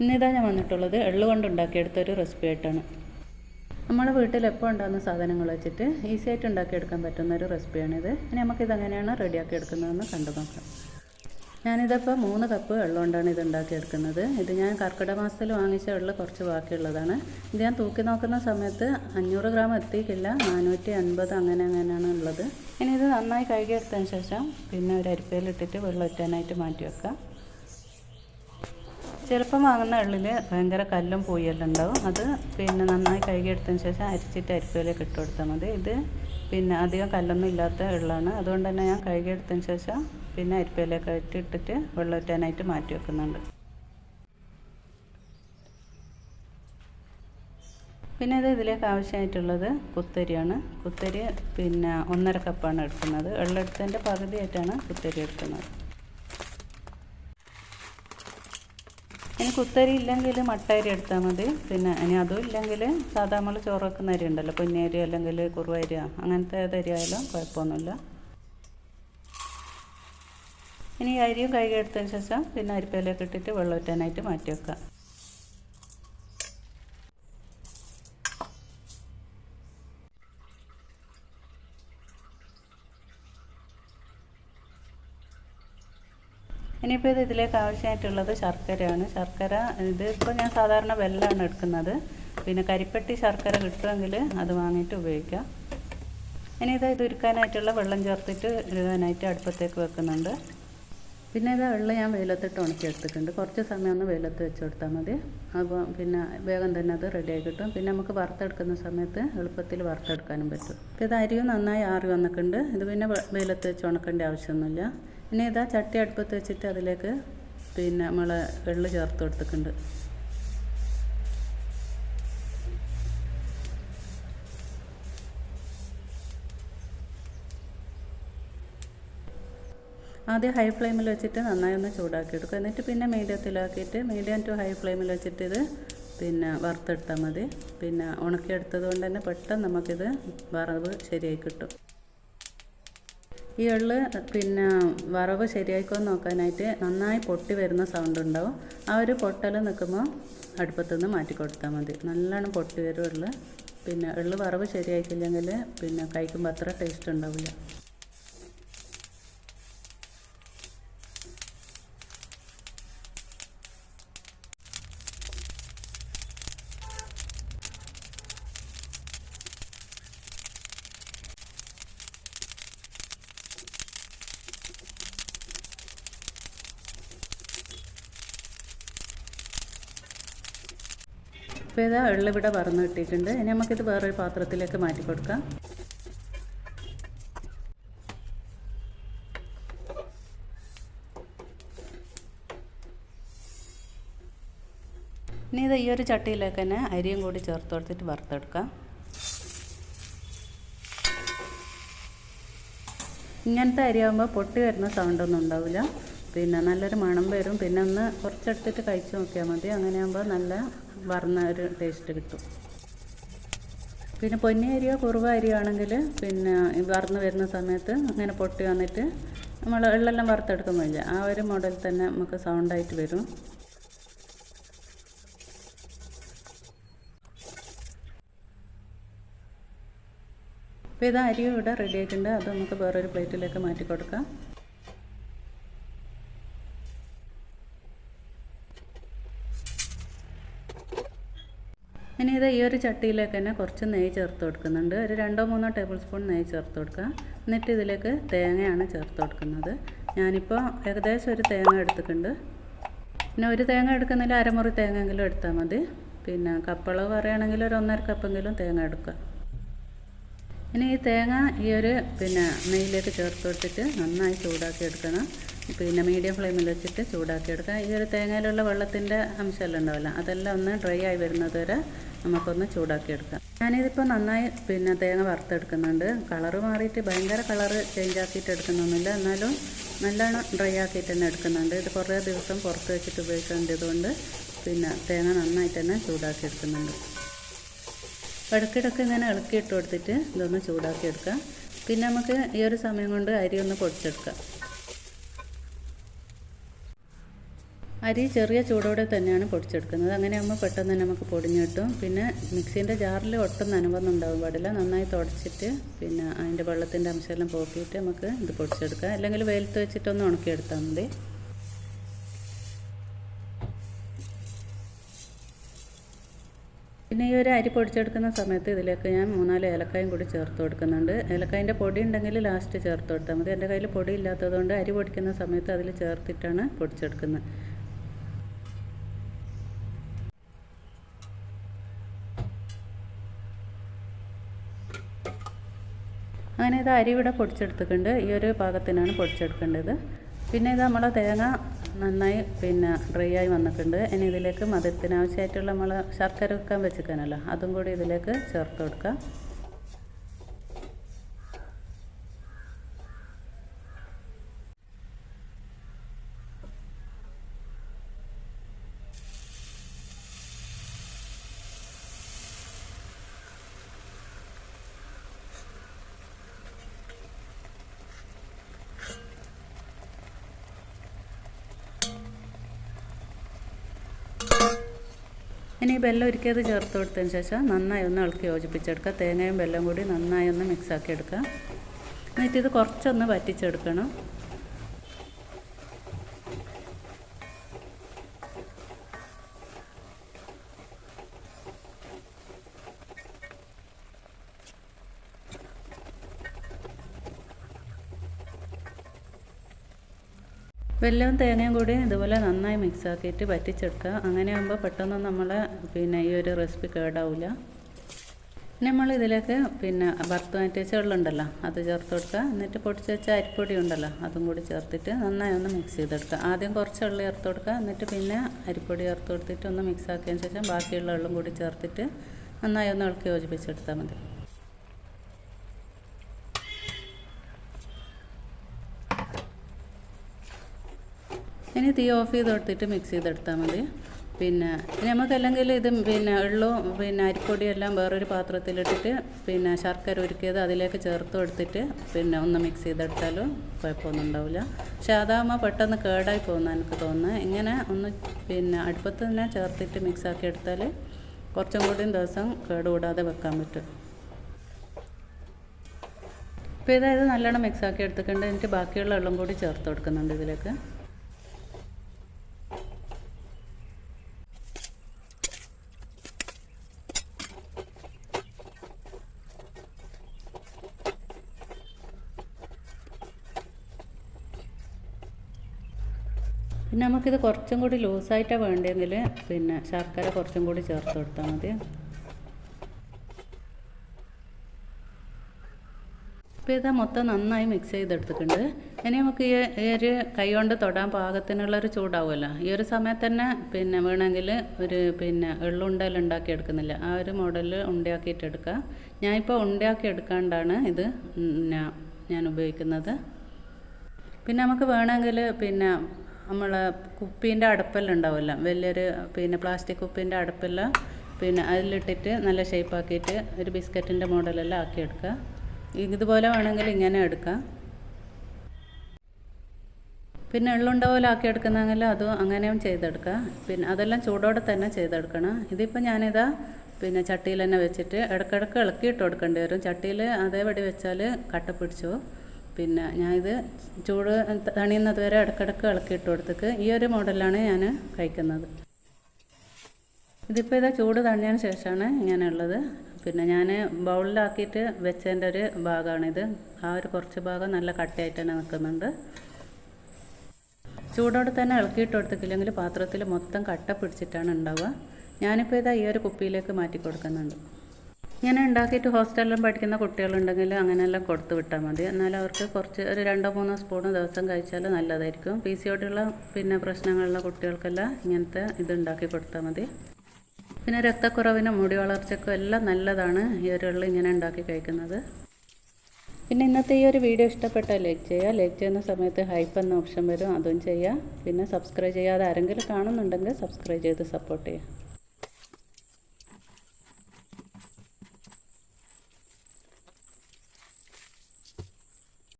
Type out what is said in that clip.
ഇന്നിതാ ഞാൻ വന്നിട്ടുള്ളത് എള്ള് കൊണ്ട് ഉണ്ടാക്കിയെടുത്ത ഒരു റെസിപ്പി ആയിട്ടാണ് നമ്മുടെ വീട്ടിൽ എപ്പോൾ ഉണ്ടാകുന്ന സാധനങ്ങൾ വെച്ചിട്ട് ഈസി ആയിട്ട് ഉണ്ടാക്കിയെടുക്കാൻ പറ്റുന്ന ഒരു റെസിപ്പിയാണിത്. ഇനി നമുക്കിത് എങ്ങനെയാണ് റെഡിയാക്കി എടുക്കുന്നതെന്ന് കണ്ടു നോക്കാം. ഞാനിതിപ്പോൾ മൂന്ന് കപ്പ് കൊണ്ടാണ് ഇത് ഉണ്ടാക്കിയെടുക്കുന്നത്. ഇത് ഞാൻ കർക്കിടക മാസത്തിൽ വാങ്ങിച്ച വെള്ളം കുറച്ച് ബാക്കിയുള്ളതാണ്. ഇത് ഞാൻ തൂക്കി നോക്കുന്ന സമയത്ത് അഞ്ഞൂറ് ഗ്രാം എത്തിയിട്ടില്ല. നാനൂറ്റി അൻപത് അങ്ങനെ അങ്ങനെയാണ് ഉള്ളത്. ഇനി ഇത് നന്നായി കഴുകിയെടുത്തതിന് ശേഷം പിന്നെ ഒരു അരിപ്പയിലിട്ടിട്ട് വെള്ളം ഒറ്റാനായിട്ട് മാറ്റി വെക്കാം. ചിലപ്പം വാങ്ങുന്ന ഉള്ളിൽ ഭയങ്കര കല്ലും പൂയെല്ലാം ഉണ്ടാവും. അത് പിന്നെ നന്നായി കഴുകിയെടുത്തതിന് ശേഷം അരിച്ചിട്ട് അരിപ്പയിലേക്ക് ഇട്ട് കൊടുത്താൽ മതി. ഇത് പിന്നെ അധികം കല്ലൊന്നും ഇല്ലാത്ത ഉള്ളാണ് അതുകൊണ്ട് തന്നെ ഞാൻ കഴുകിയെടുത്തതിന് ശേഷം പിന്നെ അരിപ്പയിലേക്ക് ഇട്ട് ഇട്ടിട്ട് വെള്ളം ഇറ്റാനായിട്ട് മാറ്റി വെക്കുന്നുണ്ട്. പിന്നെ ഇത് ഇതിലേക്ക് ആവശ്യമായിട്ടുള്ളത് കുത്തരിയാണ്. കുത്തരി പിന്നെ ഒന്നര കപ്പാണ് എടുക്കുന്നത്. വെള്ളം എടുത്തതിന്റെ പകുതിയായിട്ടാണ് കുത്തരി എടുക്കുന്നത്. ഇനി കുത്തരി ഇല്ലെങ്കിൽ മട്ടരി എടുത്താൽ മതി. പിന്നെ ഇനി അതും ഇല്ലെങ്കിൽ സാധാ നമ്മൾ ചോറ് വെക്കുന്ന അരി ഉണ്ടല്ലോ. പൊന്നിയരി അല്ലെങ്കിൽ കുറുവരി അങ്ങനത്തെ ഏതരി ആയാലും കുഴപ്പമൊന്നുമില്ല. ഇനി അരിയും കഴുകിയെടുത്തതിന് ശേഷം പിന്നെ അരിപ്പയിലേക്ക് ഇട്ടിട്ട് വെള്ളം ഒറ്റാനായിട്ട് മാറ്റി വെക്കാം ഇനിയിപ്പോൾ ഇത് ഇതിലേക്ക് ആവശ്യമായിട്ടുള്ളത് ശർക്കരയാണ്. ശർക്കര ഇത് ഇപ്പോൾ ഞാൻ സാധാരണ വെല്ലമാണ് എടുക്കുന്നത്. പിന്നെ കരിപ്പെട്ടി ശർക്കര കിട്ടുമെങ്കിൽ അത് വാങ്ങിയിട്ട് ഉപയോഗിക്കാം. ഇനി ഇത് ഇത് ഉരുക്കാനായിട്ടുള്ള വെള്ളം ചേർത്തിട്ട് ഇടാനായിട്ട് അടുപ്പത്തേക്ക് വെക്കുന്നുണ്ട്. പിന്നെ ഇത് വെള്ളം ഞാൻ വെയിലത്തിട്ട് ഉണക്കിയെടുത്തിട്ടുണ്ട് കുറച്ച് സമയം ഒന്ന് വെയിലത്ത് വെച്ച് കൊടുത്താൽ മതി. അപ്പോൾ പിന്നെ വേഗം തന്നെ അത് റെഡിയായി കിട്ടും. പിന്നെ നമുക്ക് വറുത്തെടുക്കുന്ന സമയത്ത് എളുപ്പത്തിൽ വറുത്തെടുക്കാനും പറ്റും. ഇത് അരിയും നന്നായി ആറി വന്നിട്ടുണ്ട്. ഇത് പിന്നെ വെയിലത്ത് വെച്ച് ഉണക്കേണ്ട ആവശ്യമൊന്നുമില്ല. പിന്നെ ഇതാ ചട്ടി അടുപ്പത്ത് വെച്ചിട്ട് അതിലേക്ക് പിന്നെ നമ്മൾ എള്ള് ചേർത്ത് കൊടുത്തിട്ടുണ്ട്. ആദ്യം ഹൈ ഫ്ലെയിമിൽ വെച്ചിട്ട് നന്നായി ഒന്ന് ചൂടാക്കി എടുക്കുക. എന്നിട്ട് പിന്നെ മീഡിയത്തിലാക്കിയിട്ട് മീഡിയം ടു ഹൈ ഫ്ലെയിമിൽ വെച്ചിട്ട് ഇത് പിന്നെ വറുത്തെടുത്താൽ മതി. പിന്നെ ഉണക്കിയെടുത്തത് കൊണ്ട് തന്നെ പെട്ടെന്ന് നമുക്കിത് വറവ് ശരിയായി കിട്ടും. ഈ എള്ള് പിന്നെ വറവ് ശരിയായിക്കോ നോക്കാനായിട്ട് നന്നായി പൊട്ടി വരുന്ന സൗണ്ട് ഉണ്ടാവും. ആ ഒരു പൊട്ടൽ നിൽക്കുമ്പോൾ അടുപ്പത്തുനിന്ന് മാറ്റി കൊടുത്താൽ മതി. നല്ലോണം പൊട്ടി വരും എള്ള്. പിന്നെ എള്ള് വറവ് ശരിയായിക്കില്ലെങ്കിൽ പിന്നെ കഴിക്കുമ്പോൾ അത്ര ടേസ്റ്റ് ഉണ്ടാവില്ല. ഇപ്പോൾ ഇതാ എള്ളിവിടെ പറന്ന് കിട്ടിയിട്ടുണ്ട് ഇനി നമുക്കിത് വേറൊരു പാത്രത്തിലേക്ക് മാറ്റി കൊടുക്കാം. ഇനി ഇത് ഈ ഒരു ചട്ടിയിലേക്ക് തന്നെ അരിയും കൂടി ചേർത്ത് കൊടുത്തിട്ട് വറുത്തെടുക്കാം. ഇങ്ങനത്തെ അരിയാകുമ്പോൾ പൊട്ടി വരുന്ന സൗണ്ടൊന്നും ഉണ്ടാവില്ല. പിന്നെ നല്ലൊരു മണം വരും. പിന്നെ ഒന്ന് കുറച്ചെടുത്തിട്ട് കഴിച്ചു നോക്കിയാൽ മതി. അങ്ങനെയാകുമ്പോൾ നല്ല വറന്ന ഒരു ടേസ്റ്റ് കിട്ടും. പിന്നെ പൊന്നി അരിയോ കുറുവ അരിയോ പിന്നെ വറന്ന് വരുന്ന സമയത്ത് അങ്ങനെ പൊട്ടി വന്നിട്ട് നമ്മൾ എള്ളെല്ലാം വറുത്തെടുക്കുന്നില്ല. ആ ഒരു മോഡൽ തന്നെ നമുക്ക് സൗണ്ടായിട്ട് വരും. അപ്പോൾ ഇത് അരിയും ഇവിടെ റെഡി ആയിട്ടുണ്ട്. അത് നമുക്ക് വേറൊരു പ്ലേറ്റിലേക്ക് മാറ്റി കൊടുക്കാം. ഇനി ഇത് ഈ ഒരു ചട്ടിയിലേക്ക് തന്നെ കുറച്ച് നെയ്യ് ചേർത്ത് കൊടുക്കുന്നുണ്ട്. ഒരു രണ്ടോ മൂന്നോ ടേബിൾ സ്പൂൺ നെയ്യ് ചേർത്ത് കൊടുക്കുക. എന്നിട്ട് ഇതിലേക്ക് തേങ്ങയാണ് ചേർത്ത് കൊടുക്കുന്നത്. ഞാനിപ്പോൾ ഏകദേശം ഒരു തേങ്ങ എടുത്തിട്ടുണ്ട്. പിന്നെ ഒരു തേങ്ങ എടുക്കുന്നതിൽ അരമുറി തേങ്ങയെങ്കിലും എടുത്താൽ മതി. പിന്നെ കപ്പളവ് പറയുകയാണെങ്കിൽ ഒരു ഒന്നര കപ്പെങ്കിലും തേങ്ങ എടുക്കുക. ഇനി ഈ തേങ്ങ ഈ ഒരു പിന്നെ നെയ്യിലേക്ക് ചേർത്ത് കൊടുത്തിട്ട് നന്നായി ചൂടാക്കി എടുക്കണം. പിന്നെ മീഡിയം ഫ്ലെയിമിൽ വെച്ചിട്ട് ചൂടാക്കി എടുക്കാം. ഈ ഒരു തേങ്ങയിലുള്ള വെള്ളത്തിന്റെ അംശമെല്ലാം ഉണ്ടാവില്ല. അതെല്ലാം ഒന്ന് ഡ്രൈ ആയി വരുന്നത് വരെ നമുക്കൊന്ന് ചൂടാക്കി എടുക്കാം. ഞാനിതിപ്പോൾ നന്നായി പിന്നെ തേങ്ങ വറുത്തെടുക്കുന്നുണ്ട്. കളറ് മാറിയിട്ട് ഭയങ്കര കളറ് ചേഞ്ച് ആക്കിയിട്ട് എടുക്കുന്നൊന്നുമില്ല. എന്നാലും നല്ലോണം ഡ്രൈ ആക്കിയിട്ട് തന്നെ എടുക്കുന്നുണ്ട്. ഇത് കുറേ ദിവസം പുറത്ത് വെച്ചിട്ട് ഉപയോഗിക്കേണ്ടതുകൊണ്ട് പിന്നെ തേങ്ങ നന്നായിട്ട് തന്നെ ചൂടാക്കി എടുക്കുന്നുണ്ട്. ഇടയ്ക്കിടയ്ക്ക് ഇങ്ങനെ ഇളക്കിയിട്ട് കൊടുത്തിട്ട് ഇതൊന്ന് ചൂടാക്കി എടുക്കാം. പിന്നെ നമുക്ക് ഈ ഒരു സമയം കൊണ്ട് അരി ഒന്ന് പൊടിച്ചെടുക്കാം. അരി ചെറിയ ചൂടോടെ തന്നെയാണ് പൊടിച്ചെടുക്കുന്നത്. അങ്ങനെയാകുമ്പോൾ പെട്ടെന്ന് തന്നെ നമുക്ക് പൊടിഞ്ഞ് കിട്ടും. പിന്നെ മിക്സീന്റെ ജാറിൽ ഒട്ടും നനവൊന്നും പാടില്ല നന്നായി തുടച്ചിട്ട് പിന്നെ അതിന്റെ വെള്ളത്തിന്റെ അംശമെല്ലാം പോക്കിയിട്ട് നമുക്ക് ഇത് പൊടിച്ചെടുക്കാം. അല്ലെങ്കിൽ വെയിലത്ത് വെച്ചിട്ടൊന്ന് ഉണക്കിയെടുത്താൽ മതി. പിന്നെ ഈ ഒരു അരി പൊടിച്ചെടുക്കുന്ന സമയത്ത് ഇതിലേക്ക് ഞാൻ മൂന്നാൽ ഏലക്കായും കൂടി ചേർത്ത് കൊടുക്കുന്നുണ്ട്. ഏലക്കായന്റെ പൊടി ഉണ്ടെങ്കിൽ ലാസ്റ്റ് ചേർത്ത് കൊടുത്താൽ മതി. എന്റെ കയ്യിൽ പൊടി ഇല്ലാത്തതുകൊണ്ട് അരി പൊടിക്കുന്ന സമയത്ത് അതിൽ ചേർത്തിട്ടാണ് പൊടിച്ചെടുക്കുന്നത്. അങ്ങനെ ഇത് അരി ഇവിടെ പൊടിച്ചെടുത്തിട്ടുണ്ട്. ഈ ഒരു പാകത്തിനാണ് പൊടിച്ചെടുക്കേണ്ടത്. പിന്നെ ഇത് നമ്മളെ തേങ്ങ നന്നായി പിന്നെ ഡ്രൈ ആയി വന്നിട്ടുണ്ട്. ഇനി ഇതിലേക്ക് മധുരത്തിന് ആവശ്യമായിട്ടുള്ള നമ്മൾ ശർക്കര വെക്കാൻ വെച്ചിരിക്കാനല്ലോ അതും കൂടി ഇതിലേക്ക് ചേർത്ത് കൊടുക്കാം. ഇനി വെള്ളം ഒരുക്കിയത് ചേർത്ത് കൊടുത്തതിന് ശേഷം നന്നായി ഒന്ന് ഇളക്കി യോജിപ്പിച്ചെടുക്കുക. തേങ്ങയും വെല്ലം കൂടി നന്നായി ഒന്ന് മിക്സ് ആക്കി എടുക്കുക. എന്നിട്ട് ഇത് കുറച്ചൊന്ന് വറ്റിച്ചെടുക്കണം. വെല്ലവും തേങ്ങയും കൂടി ഇതുപോലെ നന്നായി മിക്സ് ആക്കിയിട്ട് വറ്റിച്ചെടുക്കുക. അങ്ങനെ ആകുമ്പോൾ പെട്ടെന്ന് നമ്മൾ പിന്നെ ഈ ഒരു റെസിപ്പി കേടാവില്ല നമ്മൾ ഇതിലേക്ക് പിന്നെ വറുത്ത് മാറ്റിയ ചെള്ളുണ്ടല്ലോ അത് ചേർത്ത് കൊടുക്കുക. എന്നിട്ട് പൊടിച്ച് വെച്ച അരിപ്പൊടി ഉണ്ടല്ലോ അതും കൂടി ചേർത്തിട്ട് നന്നായി ഒന്ന് മിക്സ് ചെയ്തെടുക്കുക. ആദ്യം കുറച്ച് വെള്ളം ചേർത്ത് കൊടുക്കുക. എന്നിട്ട് പിന്നെ അരിപ്പൊടി ചേർത്ത് കൊടുത്തിട്ട് ഒന്ന് മിക്സ് ആക്കിയതിന് ശേഷം ബാക്കിയുള്ള വെള്ളം കൂടി ചേർത്തിട്ട് നന്നായി ഒന്ന് ഇളക്കി യോജിപ്പിച്ചെടുത്താൽ മതി. ഇനി തീ ഓഫ് ചെയ്ത് കൊടുത്തിട്ട് മിക്സ് ചെയ്തെടുത്താൽ മതി. പിന്നെ നമുക്ക് അല്ലെങ്കിൽ ഇത് പിന്നെ എള്ളും പിന്നെ അരിപ്പൊടിയെല്ലാം വേറൊരു പാത്രത്തിലിട്ടിട്ട് പിന്നെ ശർക്കര ഉരുക്കിയത് അതിലേക്ക് ചേർത്ത് കൊടുത്തിട്ട് പിന്നെ ഒന്ന് മിക്സ് ചെയ്തെടുത്താലും കുഴപ്പമൊന്നും ഉണ്ടാവില്ല പക്ഷെ അതാകുമ്പോൾ പെട്ടെന്ന് കേടായി പോകുന്ന എനിക്ക് തോന്നുന്നത് ഇങ്ങനെ ഒന്ന് പിന്നെ അടുപ്പത്ത് തന്നെ ചേർത്തിട്ട് മിക്സ് ആക്കി എടുത്താൽ കുറച്ചും കൂടിയും ദിവസം കേടുകൂടാതെ വെക്കാൻ പറ്റും. ഇപ്പോൾ ഇതായത് നല്ലോണം മിക്സ് ആക്കി എടുത്തിട്ടുണ്ട്. എന്നിട്ട് ബാക്കിയുള്ള വെള്ളം കൂടി ചേർത്ത് കൊടുക്കുന്നുണ്ട് ഇതിലേക്ക്. പിന്നെ നമുക്കിത് കുറച്ചും കൂടി ലൂസായിട്ടാണ് വേണ്ടതെങ്കിൽ പിന്നെ ശർക്കര കുറച്ചും കൂടി ചേർത്ത് കൊടുത്താൽ മതി. ഇപ്പോൾ ഇതാ മൊത്തം നന്നായി മിക്സ് ചെയ്തെടുത്തിട്ടുണ്ട്. ഇനി നമുക്ക് ഈ ഒരു കൈ കൊണ്ട് തൊടാൻ പാകത്തിനുള്ളൊരു ചൂടാവുമല്ലോ. ഈ ഒരു സമയത്ത് തന്നെ പിന്നെ വേണമെങ്കിൽ ഒരു പിന്നെ എള്ളുണ്ടയിൽ ഉണ്ടാക്കി എടുക്കുന്നില്ല ആ ഒരു മോഡലിൽ ഉണ്ടയാക്കിയിട്ട് എടുക്കുക ഞാനിപ്പോൾ ഉണ്ടയാക്കി എടുക്കാണ്ടാണ് ഇത് ഞാൻ ഉപയോഗിക്കുന്നത്. പിന്നെ നമുക്ക് വേണമെങ്കിൽ പിന്നെ നമ്മൾ കുപ്പീന്റെ അടുപ്പെല്ലാം വലിയൊരു പിന്നെ പ്ലാസ്റ്റിക് കുപ്പീന്റെ അടുപ്പെല്ലാം. പിന്നെ അതിലിട്ടിട്ട് നല്ല ഷേപ്പാക്കിയിട്ട് ഒരു ബിസ്ക്കറ്റിന്റെ മോഡലെല്ലാം ആക്കിയെടുക്കുക. ഇതുപോലെ വേണമെങ്കിൽ ഇങ്ങനെ എടുക്കാം പിന്നെ എള്ളുണ്ട പോലെ ആക്കി എടുക്കുന്നെങ്കിൽ അതും അങ്ങനെയും ചെയ്തെടുക്കുക. പിന്നെ അതെല്ലാം ചൂടോടെ തന്നെ ചെയ്തെടുക്കണം. ഇതിപ്പോൾ ഞാനിതാ പിന്നെ ചട്ടിയിൽ തന്നെ വെച്ചിട്ട് ഇടയ്ക്കിടയ്ക്ക് ഇളക്കിയിട്ട് കൊടുക്കേണ്ടി വരും. ചട്ടിയിൽ അതേപടി വെച്ചാൽ കട്ട പിടിച്ചു. പിന്നെ ഞാൻ ഇത് ചൂട് തണിയുന്നത് വരെ ഇടയ്ക്കിടയ്ക്ക് ഇളക്കിയിട്ട് കൊടുത്തേക്ക് ഈ ഒരു മോഡലാണ് ഞാൻ കഴിക്കുന്നത്. ഇതിപ്പോൾ ഇതാ ചൂട് തണിയതിന് ശേഷമാണ് ഇങ്ങനെയുള്ളത്. പിന്നെ ഞാൻ ബൗളിലാക്കിയിട്ട് വെച്ചതിന്റെ ഒരു ഭാഗമാണിത്. ആ ഒരു കുറച്ച് ഭാഗം നല്ല കട്ടയായിട്ട് തന്നെ നിൽക്കുന്നുണ്ട്. ചൂടോടെ തന്നെ ഇളക്കിയിട്ട് കൊടുത്തിട്ടില്ലെങ്കിൽ പാത്രത്തിൽ മൊത്തം കട്ട പിടിച്ചിട്ടാണ് ഉണ്ടാവുക. ഞാനിപ്പോൾ ഇതാ ഈ ഒരു കുപ്പിയിലേക്ക് മാറ്റി കൊടുക്കുന്നുണ്ട്. ഇങ്ങനെ ഉണ്ടാക്കിയിട്ട് ഹോസ്റ്റലിലും പഠിക്കുന്ന കുട്ടികളുണ്ടെങ്കിൽ അങ്ങനെയെല്ലാം കൊടുത്തു വിട്ടാൽ മതി. എന്നാൽ അവർക്ക് കുറച്ച് ഒരു രണ്ടോ മൂന്നോ സ്പൂൺ ദിവസം കഴിച്ചാൽ നല്ലതായിരിക്കും. പി സി ഒടിയുള്ള പിന്നെ പ്രശ്നങ്ങളുള്ള കുട്ടികൾക്കെല്ലാം ഇങ്ങനത്തെ ഇത് ഉണ്ടാക്കി കൊടുത്താൽ മതി. പിന്നെ രക്തക്കുറവിനും മുടി വളർച്ചയ്ക്കും എല്ലാം നല്ലതാണ് ഈ ഒരു ഇങ്ങനെ ഉണ്ടാക്കി കഴിക്കുന്നത്. പിന്നെ ഇന്നത്തെ ഈ ഒരു വീഡിയോ ഇഷ്ടപ്പെട്ടാൽ ലൈക്ക് ചെയ്യുക. ലൈക്ക് ചെയ്യുന്ന സമയത്ത് ഹൈപ്പ് എന്ന ഓപ്ഷൻ വരും. അതും ചെയ്യുക. പിന്നെ സബ്സ്ക്രൈബ് ചെയ്യാതെ ആരെങ്കിലും കാണുന്നുണ്ടെങ്കിൽ സബ്സ്ക്രൈബ് ചെയ്ത് സപ്പോർട്ട് ചെയ്യുക.